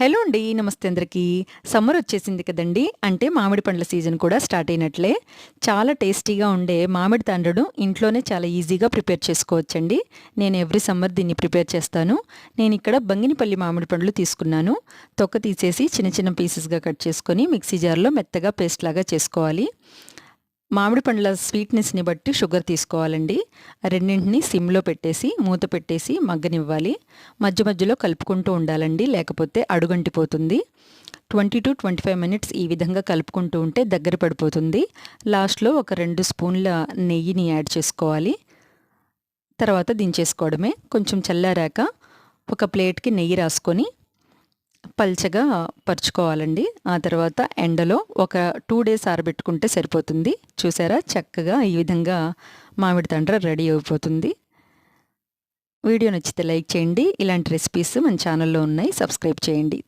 Hello అండి నమస్తే అందరికీ. సమ్మర్ వచ్చేసింది కదండి అంటే మామిడి పండ్ల సీజన్ కూడా స్టార్ట్ అయినట్లే. చాలా టేస్టీగా ఉండే మామిడి తండ్రుడు ఇంట్లోనే చాలా ఈజీగా ప్రిపేర్ చేసుకోవచ్చండి. నేను ఎవ్రీ సమ్మర్ దీన్ని ప్రిపేర్ చేస్తాను. నేను ఇక్కడ బంగినిపల్లి మామిడి పండ్లు తీసుకున్నాను. తొక్క తీసేసి చిన్న చిన్న పీసెస్గా కట్ చేసుకొని మిక్సీ జార్లో మెత్తగా పేస్ట్ లాగా చేసుకోవాలి. మామిడి పండ్ల స్వీట్నెస్ని బట్టి షుగర్ తీసుకోవాలండి. రెండింటిని సిమ్లో పెట్టేసి మూత పెట్టేసి మగ్గనివ్వాలి. మధ్య మధ్యలో కలుపుకుంటూ ఉండాలండి లేకపోతే అడుగంటిపోతుంది. Twenty to twenty five minutes ఈ విధంగా కలుపుకుంటూ ఉంటే దగ్గర పడిపోతుంది. లాస్ట్లో ఒక రెండు స్పూన్ల నెయ్యిని యాడ్ చేసుకోవాలి. తర్వాత దించేసుకోవడమే. కొంచెం చల్లారాక ఒక ప్లేట్కి నెయ్యి రాసుకొని పల్చగా పరుచుకోవాలండి. ఆ తర్వాత ఎండలో ఒక టూ డేస్ ఆరబెట్టుకుంటే సరిపోతుంది. చూసారా? చక్కగా ఈ విధంగా మామిడి తండ్ర రెడీ అయిపోతుంది. వీడియో నచ్చితే లైక్ చేయండి. ఇలాంటి రెసిపీస్ మన ఛానల్లో ఉన్నాయి. సబ్స్క్రైబ్ చేయండి.